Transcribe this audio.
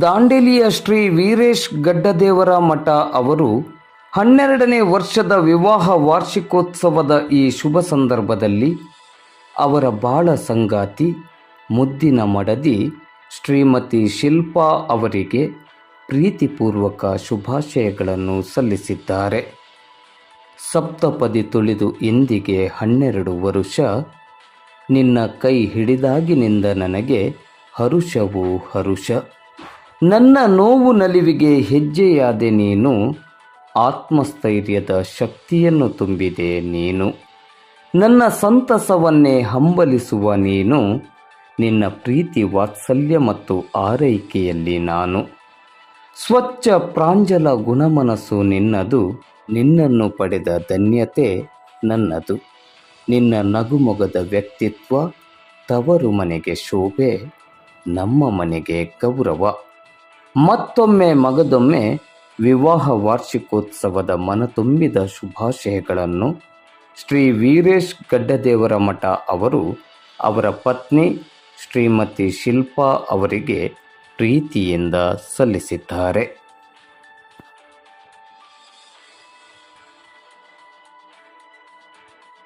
ದಾಂಡೇಲಿಯ ಶ್ರೀ ವೀರೇಶ್ ಗಡ್ಡದೇವರ ಮಠ ಅವರು ಹನ್ನೆರಡನೇ ವರ್ಷದ ವಿವಾಹ ವಾರ್ಷಿಕೋತ್ಸವದ ಈ ಶುಭ ಸಂದರ್ಭದಲ್ಲಿ ಅವರ ಬಾಳ ಸಂಗಾತಿ ಮುದ್ದಿನ ಮಡದಿ ಶ್ರೀಮತಿ ಶಿಲ್ಪಾ ಅವರಿಗೆ ಪ್ರೀತಿಪೂರ್ವಕ ಶುಭಾಶಯಗಳನ್ನು ಸಲ್ಲಿಸಿದ್ದಾರೆ. ಸಪ್ತಪದಿ ತುಳಿದು ಇಂದಿಗೆ ಹನ್ನೆರಡು ವರುಷ. ನಿನ್ನ ಕೈ ಹಿಡಿದಾಗಿನಿಂದ ನನಗೆ ಹರುಷವು ಹರುಷ. ನನ್ನ ನೋವು ನಲಿವಿಗೆ ಹೆಜ್ಜೆಯಾದೆ ನೀನು, ಆತ್ಮಸ್ಥೈರ್ಯದ ಶಕ್ತಿಯನ್ನು ತುಂಬಿದೆ ನೀನು. ನನ್ನ ಸಂತಸವನ್ನೇ ಹಂಬಲಿಸುವ ನೀನು, ನಿನ್ನ ಪ್ರೀತಿ ವಾತ್ಸಲ್ಯ ಮತ್ತು ಆರೈಕೆಯಲ್ಲಿ ನಾನು. ಸ್ವಚ್ಛ ಪ್ರಾಂಜಲ ಗುಣಮನಸ್ಸು ನಿನ್ನದು, ನಿನ್ನನ್ನು ಪಡೆದ ಧನ್ಯತೆ ನನ್ನದು. ನಿನ್ನ ನಗುಮೊಗದ ವ್ಯಕ್ತಿತ್ವ ತವರು ಮನೆಗೆ ಶೋಭೆ, ನಮ್ಮ ಮನೆಗೆ ಗೌರವ. ಮತ್ತೊಮ್ಮೆ ಮಗದೊಮ್ಮೆ ವಿವಾಹ ವಾರ್ಷಿಕೋತ್ಸವದ ಮನತುಂಬಿದ ಶುಭಾಶಯಗಳನ್ನು ಶ್ರೀ ವೀರೇಶ್ ಗಡ್ಡದೇವರ ಮಠ ಅವರು, ಅವರ ಪತ್ನಿ ಶ್ರೀಮತಿ ಶಿಲ್ಪಾ ಅವರಿಗೆ ಪ್ರೀತಿಯಿಂದ ಸಲ್ಲಿಸಿದ್ದಾರೆ.